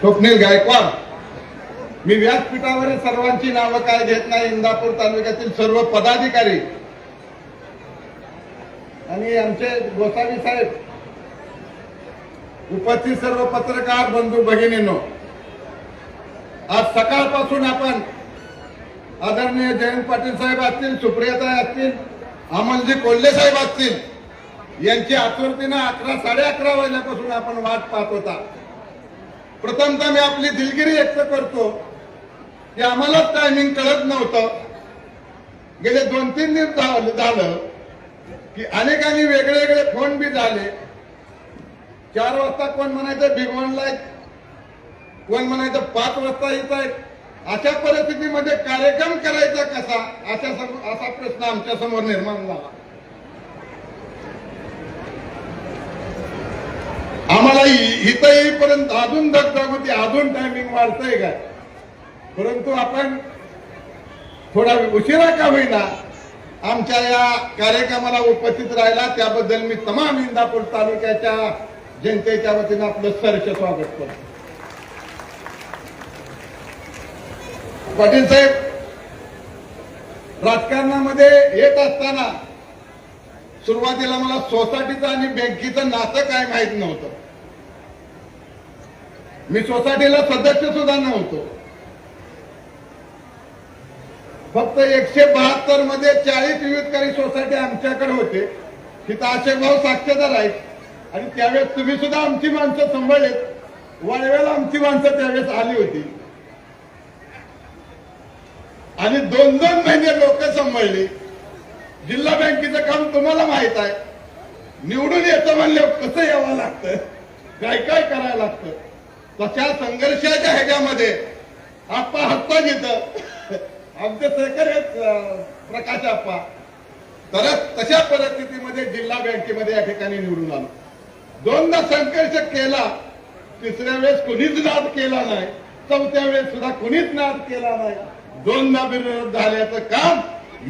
स्वप्नील गायकवाड. मी व्यासपीठावर सर्वांची नावं काय घेत नाही इंदापूर तालुक्यातील सर्व पदाधिकारी. आणि आमचे गोसावी साहेब. उपस्थित सर्व पत्रकार बंधू भगिनींनो. आज सकाळपासून आपण आदरणीय जयंत पाटील साहेब असतील सुप्रियाताई असतील अमलजी कोल्हे साहेब असतील यांची आतुरतेनं अकरा साडे अकरा वाजल्यापासून आपण वाट पाहत होता. प्रथमतः मी आपली दिलगिरी व्यक्त करतो की आम्हालाच टायमिंग कळत नव्हतं. गेले दोन तीन दिवस झालं झालं की अनेकांनी वेगळे वेगळे फोन बी झाले. चार वाजता कोण म्हणायचं भिगवणला कोण म्हणायचं पाच वाजता येत आहेत अशा परिस्थितीमध्ये कार्यक्रम करायचा कसा? अशा असा प्रश्न आमच्यासमोर निर्माण झाला. आम्हाला इ- येईपर्यंत अजून दगदग होती अजून टायमिंग वाढतंय काय? परंतु आपण थोडा उशिरा का होईना आमच्या या कार्यक्रमाला उपस्थित राहिला त्याबद्दल मी तमाम इंदापूर तालुक्याच्या जनतेच्या वतीनं आपलं सहर्ष स्वागत करतो. पाटील साहेब राजकारणामध्ये येत असताना सुरुवातीला मला सोसायटीचं आणि बँकेचं नातं काय माहीत नव्हतं. मी सोसायटीला सदस्य सुद्धा नव्हतो. फक्त एकशे बहात्तरमध्ये चाळीस विविधकारी सोसायटी आमच्याकडे होते. तिथं असे भाऊ साक्षीदार आहेत. आणि त्यावेळेस तुम्ही सुद्धा आमची माणसं सांभाळलेत. वाळव्याला आमची माणसं त्यावेळेस आली होती. आणि दोन दोन महिने लोक सांभाळली. जिल्हा बँकेचं काम तुम्हाला माहीत आहे. निवडून येतं म्हणले कसं यावं लागतं? काय काय करायला लागतं? तशा संघर्षाच्या ह्याच्यामध्ये? आप्पा हप्पा घेत. आमचे सहकारी प्रकाश आप्पा. तर तशा परिस्थितीमध्ये जिल्हा बँकेमध्ये या ठिकाणी निवडून आलो. दोनदा संघर्ष केला तिसऱ्या वेळेस कुणीच नाद केला नाही चौथ्या वेळेस सुद्धा कुणीच नाद केला नाही. दोनदा विरोध झाल्याचं काम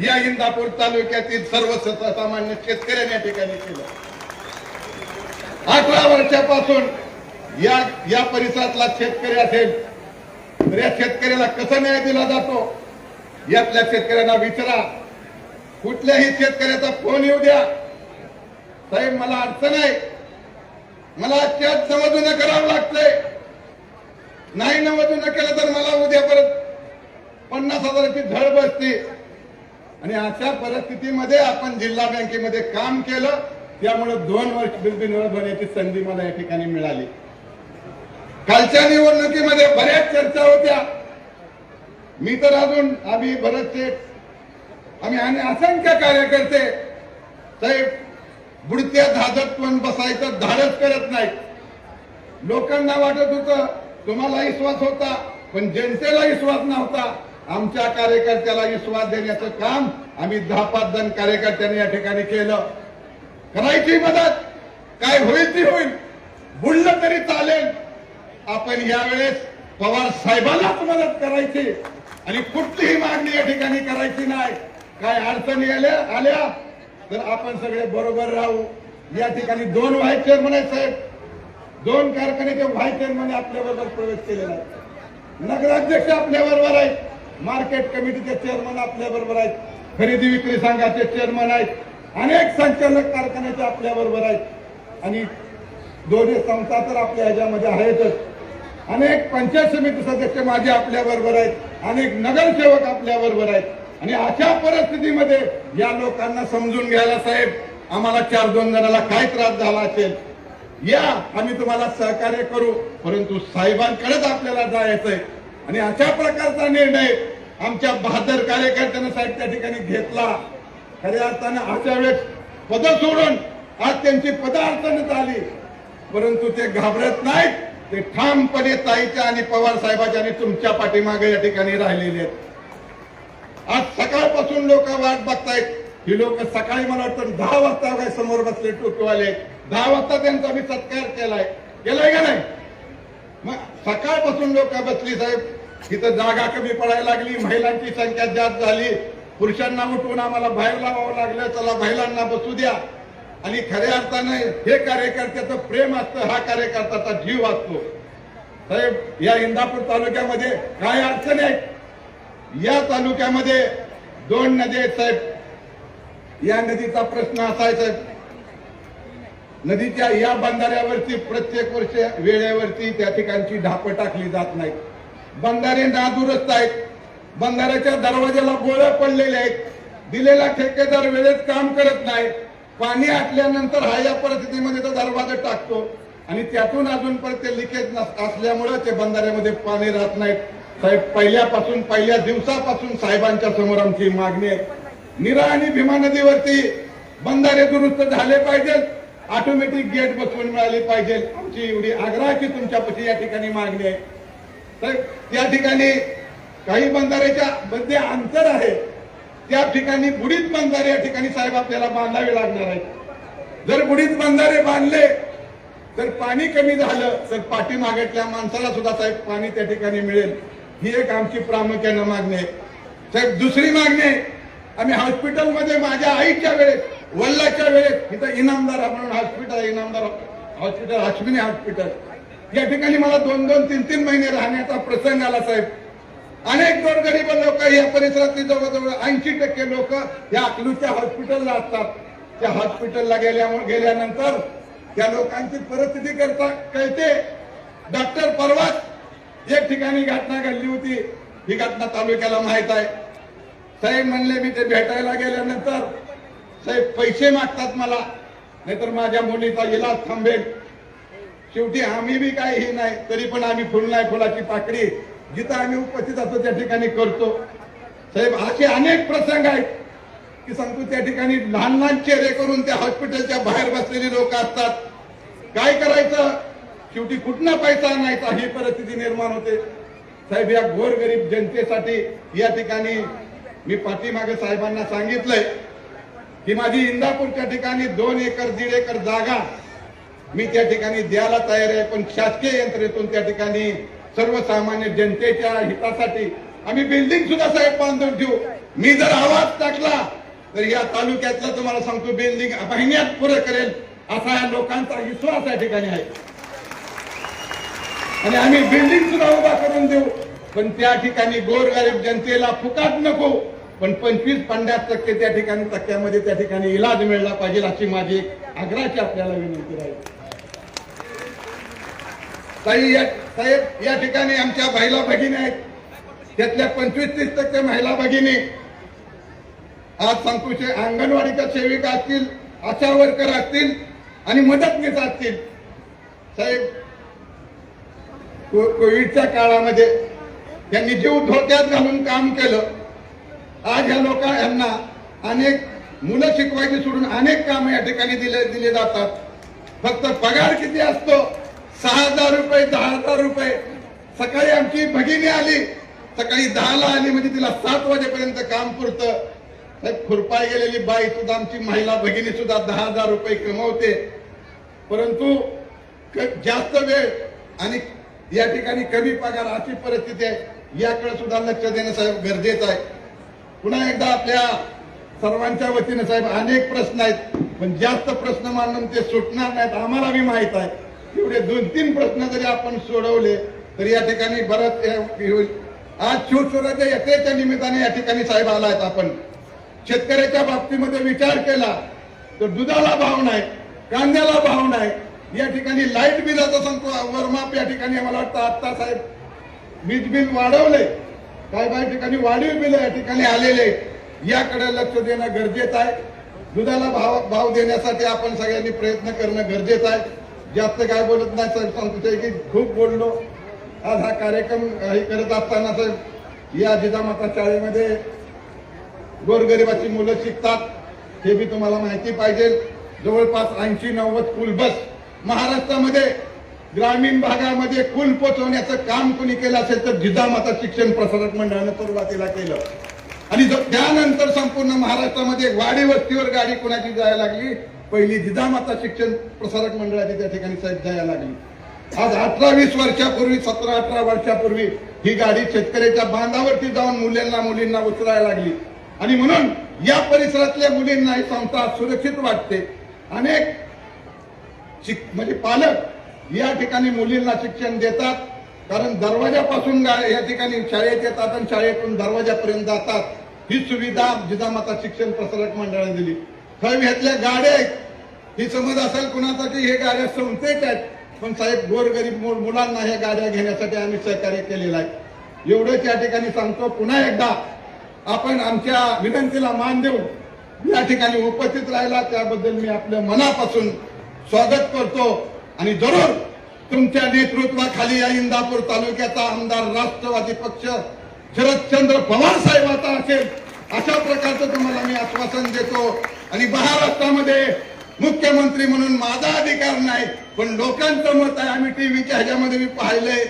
या इंदापूर तालुक्यातील सर्व सामान्य शेतकऱ्यांनी या ठिकाणी केलं. अठरा वर्षापासून या या परिसरातला शेतकरी असेल तर या शेतकऱ्याला कसा न्याय दिला जातो? यातल्या शेतकऱ्यांना विचारा. कुठल्याही शेतकऱ्याचा फोन येऊ द्या. साहेब मला अडचण आहे. मला त्यात समजून करावं लागतंय. नाही नवजून केलं तर मला उद्या परत पन्नास हजाराची झड बसते. आणि अशा परिस्थितीमध्ये आपण जिल्हा बँकेमध्ये काम केलं त्यामुळे दोन वर्ष बिनबिनवड होण्याची संधी मला या ठिकाणी मिळाली. कालच्या निवडणुकीमध्ये बऱ्याच चर्चा होत्या. मी तर अजून आम्ही बरेचसे आम्ही आणि असंख्य कार्यकर्ते साहेब बुडत्या धाजत पण बसायचं धाडस करत नाही लोकांना वाटत होतं तुम्हाला विश्वास होता पण जनतेला विश्वास नव्हता. आमच्या कार्यकर्त्याला विश्वास देण्याचं काम आम्ही दहा पाच जण कार्यकर्त्यांनी या ठिकाणी केलं. करायची मदत काय होईल ती होईल. बुडलं तरी चालेल. आपण यावेळेस पवार साहेबांनाच मदत करायची आणि कुठलीही मागणी या ठिकाणी करायची नाही. काय अडचणी आल्या आल्या तर आपण सगळे बरोबर राहू. या ठिकाणी दोन व्हाईस चेअरमन आहेत साहेब. दोन कारखान्याचे व्हाईस चेअरमन आपल्याबरोबर प्रवेश केलेला आहे नगराध्यक्ष आपल्याबरोबर आहेत. मार्केट कमिटीचे चेअरमन आपल्याबरोबर आहेत. खरेदी विक्री संघाचे चेअरमन आहेत. अनेक संचालक कारखान्याचे आपल्याबरोबर आहेत. आणि दोन्ही संस्था तर आपल्या ह्याच्यामध्ये आहेतच. अनेक पंचायत समिती सदस्य माझे आपल्या बरोबर आहेत. अनेक नगरसेवक आपल्या बरोबर आहेत. आणि अशा परिस्थितीमध्ये या लोकांना समजून घ्यायला साहेब आम्हाला चार दोन जणाला काय त्रास झाला असेल? या आम्ही तुम्हाला सहकार्य करू. परंतु साहेबांकडेच आपल्याला जायचंय. आणि अशा प्रकारचा निर्णय आमच्या बहादर कार्यकर्त्यांना साहेब त्या ठिकाणी घेतला. खऱ्या अर्थानं अशा वेळेस पद सोडून आज त्यांची पद अडचणीत आली. परंतु ते घाबरत नाहीत. ते ठामपणे ताईच्या आणि पवार साहेबाच्या आणि तुमच्या पाठीमागे या ठिकाणी राहिलेले आहेत. आज सकाळपासून लोक वाट बघतायत. ही लोक सकाळी मला वाटतं दहा वाजता काय समोर बसले टोपीवाले दहा वाजता त्यांचा मी सत्कार केलाय. केलाय का नाही? मग सकाळपासून लोक बसली साहेब. इथं जागा कमी पडायला लागली महिलांची संख्या जास्त झाली. पुरुषांना उठवून आम्हाला बाहेर लावावं लागलं. चला महिलांना बसू द्या. आणि खऱ्या अर्थानं हे कार्यकर्त्याचं प्रेम असतं हा कार्यकर्त्याचा जीव असतो. साहेब या इंदापूर तालुक्यामध्ये काय अडचण आहेत या तालुक्यामध्ये दोन नदी आहेत साहेब. या नदीचा प्रश्न असा आहे साहेब. नदीच्या या बंधाऱ्यावरती प्रत्येक वर्ष वेळेवरती त्या ठिकाणची ढाप टाकली जात नाही बंधारे नादुरुस्त आहेत. बंधाऱ्याच्या दरवाजाला गोळ्या पडलेल्या आहेत. दिलेला ठेकेदार वेळेत काम करत नाही. पाणी आटल्यानंतर हा या परिस्थितीमध्ये तो दरवाजा टाकतो. आणि त्यातून अजून परत ते लिकेज असल्यामुळे ते बंधाऱ्यामध्ये पाणी राहत नाहीत. साहेब पहिल्यापासून पहिल्या दिवसापासून साहेबांच्या समोर आमची मागणी आहे. निरा आणि भीमा नदीवरती बंधारे दुरुस्त झाले पाहिजेत ऑटोमॅटिक गेट बसवून मिळाली पाहिजे. आमची एवढी आग्रहाची तुमच्यापाशी या ठिकाणी मागणी आहे. तर या ठिकाणी काही बंधाऱ्याच्या मध्ये अंतर आहे. त्या ठिकाणी बुडीत बंधारे या ठिकाणी साहेब आपल्याला बांधावे लागणार आहेत. जर बुडीत बंधारे बांधले तर पाणी कमी झालं तर पाठीमागटल्या माणसाला सुद्धा साहेब पाणी त्या ठिकाणी मिळेल. ही एक आमची प्रामुख्यानं मागणी आहे. साहेब दुसरी मागणी आहे आम्ही हॉस्पिटलमध्ये माझ्या आईच्या वेळेस वल्लाच्या वेळेस इथं इनामदार म्हणून hospital Inamdar hospital Ashwini hospital. या ठिकाणी मला दोन दोन तीन तीन महिने राहण्याचा प्रसंग आला साहेब. अनेक गोरगरीब लोक या परिसरातली जवळजवळ ऐंशी टक्के लोक या अकलूच्या हॉस्पिटलला असतात. त्या हॉस्पिटलला गेल्यामुळे गेल्यानंतर त्या लोकांची परिस्थिती करता कळते. डॉक्टर परवाच एक ठिकाणी घटना घडली होती. ही घटना तालुक्याला माहीत आहे. साहेब म्हणले मी ते भेटायला गेल्यानंतर साहेब पैसे मागतात मला. नाहीतर माझ्या मुलीचा इलाज थांबेल. शेवटी आम्ही बी काही हे नाही तरी पण आम्ही फुल नाही फुलाची पाकडी जिथं आम्ही उपस्थित असतो त्या ठिकाणी करतो. साहेब असे अनेक प्रसंग आहेत की सांगतो त्या ठिकाणी लहान लहान चेहरे करून त्या हॉस्पिटलच्या बाहेर बसलेली लोक असतात. काय करायचं? शेवटी कुठला पैसा आणायचा? ही परिस्थिती निर्माण होते. साहेब या गोरगरीब जनतेसाठी या ठिकाणी मी पाठीमागे साहेबांना सांगितलंय की माझी इंदापूरच्या ठिकाणी दोन एकर दीड एकर जागा मी त्या ठिकाणी द्यायला तयार आहे. पण शासकीय यंत्रणेतून त्या ठिकाणी सर्वसामान्य जनतेच्या हितासाठी आम्ही बिल्डिंग सुद्धा साहेब बांधून ठेवू. मी जर आवाज टाकला तर या तालुक्यातला तुम्हाला सांगतो बिल्डिंग महिन्यात पुरं करेल असा या लोकांचा विश्वास या ठिकाणी आहे. आणि आम्ही बिल्डिंग सुद्धा उभा करून देऊ. पण त्या ठिकाणी गोरगरीब जनतेला फुकाट नको. पण पंचवीस पन्नास टक्के त्या ठिकाणी टक्क्यामध्ये त्या ठिकाणी इलाज मिळला पाहिजे अशी माझी एक आग्रहाची आपल्याला विनंती राहील. ताई या साहेब या ठिकाणी आमच्या महिला भगिनी आहेत. त्यातल्या पंचवीस तीस टक्के महिला भगिनी. आज सांगतोचे अंगणवाडीच्या सेविका असतील आशा वर्कर असतील आणि मदतनीस असतील. साहेब को- कोविडच्या काळामध्ये त्यांनी जीव धोक्यात घालून काम केलं. आज ह्या लोक यांना अनेक मुलं शिकवायची सोडून अनेक काम या ठिकाणी दिले दिले जातात. फक्त पगार किती असतो सहा हजार रुपये दहा हजार रुपये. सकाळी आमची भगिनी आली. सकाळी दहाला आली म्हणजे तिला सात वाजेपर्यंत काम पुरतं. खुरपाय गेलेली बाई सुद्धा आमची महिला भगिनी सुद्धा दहा हजार रुपये कमवते. परंतु क- जास्त वेळ आणि या ठिकाणी कमी पगार अशी परिस्थिती आहे. याकडे सुद्धा लक्ष देणं साहेब गरजेचं आहे. पुन्हा एकदा आपल्या सर्वांच्या वतीने साहेब अनेक प्रश्न आहेत. पण जास्त प्रश्न मांडून ते सुटणार नाहीत आम्हाला बी माहीत आहे. एवढे दोन तीन प्रश्न जरी आपण सोडवले तर या ठिकाणी बरंच आज शिवस्वराज्य यात्रेच्या निमित्ताने या ठिकाणी साहेब आलायत आपण. शेतकऱ्याच्या बाबतीमध्ये विचार केला तर दुधाला भाव नाही कांद्याला भाव नाही. या ठिकाणी लाइट बिलाचा सांगतो वरमाप या ठिकाणी मला वाटतं आत्ता साहेब वीज बिल वाढवले काही काही ठिकाणी वाढीव बिल या ठिकाणी आलेले याकडे लक्ष देणं गरजेचं आहे. दुधाला भाव भाव देण्यासाठी आपण सगळ्यांनी प्रयत्न करणं गरजेचं आहे. जास्त काय बोलत नाही साहेब सांगतो की खूप बोललो. आज हा कार्यक्रम हे करत असताना साहेब या जिजामाता शाळेमध्ये गोरगरिबाची मुलं शिकतात हे बी तुम्हाला माहिती पाहिजे. जवळपास ऐंशी नव्वद कुल बस महाराष्ट्रामध्ये ग्रामीण भागामध्ये कुल पोचवण्याचं काम कुणी केलं असेल तर जिजामाता शिक्षण प्रसारक मंडळानं सुरुवातीला केलं. आणि त्यानंतर संपूर्ण महाराष्ट्रामध्ये वाडी वस्तीवर गाडी कुणाची जायला लागली? पहिली जिजामाता शिक्षण प्रसारक मंडळाची त्या ठिकाणी साहेब जायला लागली. आज अठरा वीस वर्षापूर्वी सतरा अठरा वर्षापूर्वी ही गाडी शेतकऱ्याच्या बांधावरती जाऊन मुलांना मुलींना उचलायला लागली. आणि म्हणून या परिसरातल्या मुलींना ही संस्था सुरक्षित वाटते. अनेक शिक म्हणजे पालक या ठिकाणी मुलींना शिक्षण देतात. कारण दरवाजापासून गा- या ठिकाणी शाळेत येतात आणि शाळेतून दरवाजापर्यंत जातात. ही सुविधा जिजामाता शिक्षण प्रसारक मंडळाने दिली. साहेब घेतल्या गाड्या आहेत ही समज असेल कुणाचा की हे गाड्या संस्थेच्या आहेत. पण साहेब गोरगरीब मुलांना ह्या गाड्या घेण्यासाठी आम्ही सहकार्य केलेलं आहे. एवढंच या ठिकाणी सांगतो पुन्हा एकदा आपण आमच्या विनंतीला मान देऊन या ठिकाणी उपस्थित राहिला. त्याबद्दल मी आपल्या मनापासून स्वागत करतो. आणि जरूर तुमच्या नेतृत्वाखाली या इंदापूर तालुक्याचा आमदार राष्ट्रवादी पक्ष शरदचंद्र पवार साहेबाचा असेल. अशा प्रकारचं तुम्हाला मी आश्वासन देतो. आणि महाराष्ट्रामध्ये मुख्यमंत्री म्हणून माझा अधिकार नाही पण लोकांचं मत आहे. आम्ही टीव्हीच्या ह्याच्यामध्ये मी पाहिलंय.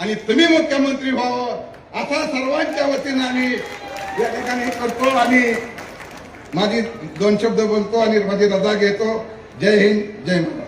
आणि तुम्ही मुख्यमंत्री व्हावं असा सर्वांच्या वतीनं आम्ही या ठिकाणी करतो आणि माझी दोन शब्द बोलतो आणि माझी रजा घेतो. जय हिंद जय महाराष्ट्र.